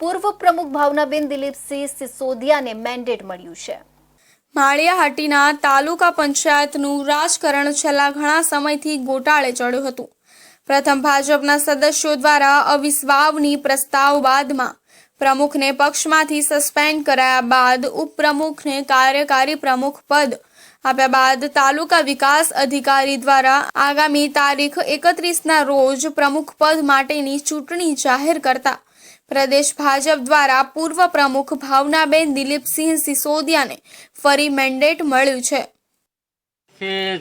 પૂર્વ પ્રમુખ ભાવનાબેન દિલીપસિંહ સિસોદિયાને મેન્ડેટ મળ્યું છે. માળિયાહાટીના તાલુકા પંચાયતનું રાજકારણ છેલ્લા ઘણા સમયથી ગોટાળે ચડ્યું હતું. પ્રથમ ભાજપના સદસ્યો દ્વારા અવિશ્વાવની પ્રસ્તાવ બાદમાં પ્રમુખને પક્ષમાંથી સસ્પેન્ડ કરાયા બાદ ઉપપ્રમુખને કાર્યકારી પ્રમુખ પદ આપ્યા બાદ તાલુકા વિકાસ અધિકારી દ્વારા આગામી તારીખ એકત્રીસના રોજ પ્રમુખ પદ માટેની ચૂંટણી જાહેર કરતા પ્રદેશ ભાજપ દ્વારા પૂર્વ પ્રમુખ ભાવનાબેન દિલીપસિંહ સિસોદિયાને ફરી મેન્ડેટ મળ્યું છે.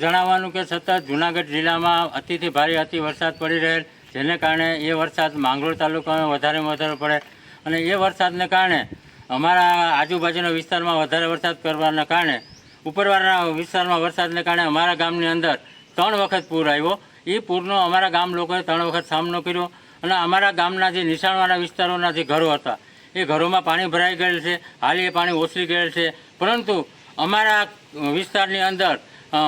જણાવવાનું કે સતત જુનાગઢ જિલ્લામાં અતિથી ભારે અતિ વરસાદ પડી રહેલ, જેને કારણે એ વરસાદ માંગરોળ તાલુકામાં વધારેમાં વધારે પડે અને એ વરસાદને કારણે અમારા આજુબાજુના વિસ્તારમાં વધારે વરસાદ કરવાના કારણે ઉપરવાળના વિસ્તારમાં વરસાદને કારણે અમારા ગામની અંદર ત્રણ વખત પૂર આવ્યો. એ પૂરનો અમારા ગામ લોકોએ ત્રણ વખત સામનો કર્યો. અને અમારા ગામના જે નિશાળવાળા વિસ્તારોના જે ઘરો હતા, એ ઘરોમાં પાણી ભરાઈ ગયેલ છે, હાલ એ પાણી ઓસરી ગયેલ છે. પરંતુ અમારા વિસ્તારની અંદર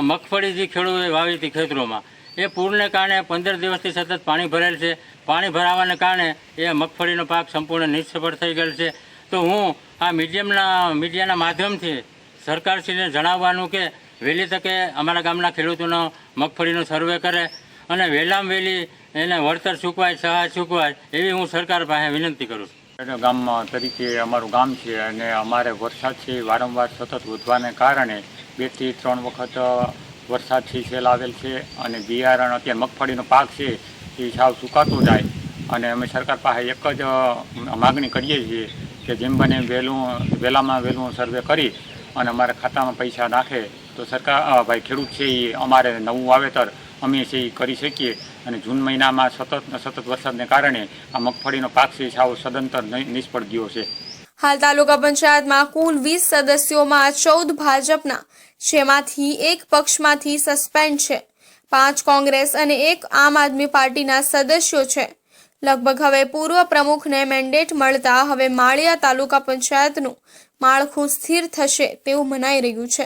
મગફળી જે ખેડૂતોએ વાવી હતી ખેતરોમાં. એ પૂરને કારણે પંદર દિવસથી સતત પાણી ભરેલ છે. પાણી ભરાવાને કારણે એ મગફળીનો પાક સંપૂર્ણ નિષ્ફળ થઈ ગયેલ છે. તો હું આ મીડિયમના, મીડિયાના માધ્યમથી સરકારશ્રીને જણાવવાનું કે, વહેલી તકે અમારા ગામના ખેડૂતોનો મગફળીનો સર્વે કરે અને વહેલામાં વહેલી એને વળતર ચૂકવાય, સહાય ચૂકવાય, એવી હું સરકાર પાસે વિનંતી કરું છું. ગામમાં તરીકે અમારું ગામ છે અને અમારે વરસાદ છે, વારંવાર સતત વધવાને કારણે બેથી ત્રણ વખત વરસાદથી સેલ આવેલ છે અને બિયારણ અત્યારે મગફળીનો પાક છે, એ સાવ સુકાતો જાય અને અમે સરકાર પાસે એક જ માગણી કરીએ છીએ કે જેમ બને વહેલું વહેલામાં વહેલું સર્વે કરી અને અમારા ખાતામાં પૈસા નાખે. તો સરકાર ભાઈ ખેડૂત છે એ અમારે નવું વાવેતર અમે છે એ કરી શકીએ અને જૂન મહિનામાં સતત સતત વરસાદને કારણે આ મગફળીનો પાક છે સાવ સદંતર નિષ્ફળ ગયો છે. હાલ તાલુકા પંચાયતમાં કુલ વીસ સદસ્યોમાં ચૌદ ભાજપના, જેમાંથી એક પક્ષમાંથી સસ્પેન્ડ છે. પાંચ કોંગ્રેસ અને એક આમ આદમી પાર્ટીના સદસ્યો છે. લગભગ હવે પૂર્વ પ્રમુખને મેન્ડેટ મળતા હવે માળિયા તાલુકા પંચાયતનું માળખું સ્થિર થશે તેવું મનાઈ રહ્યું છે.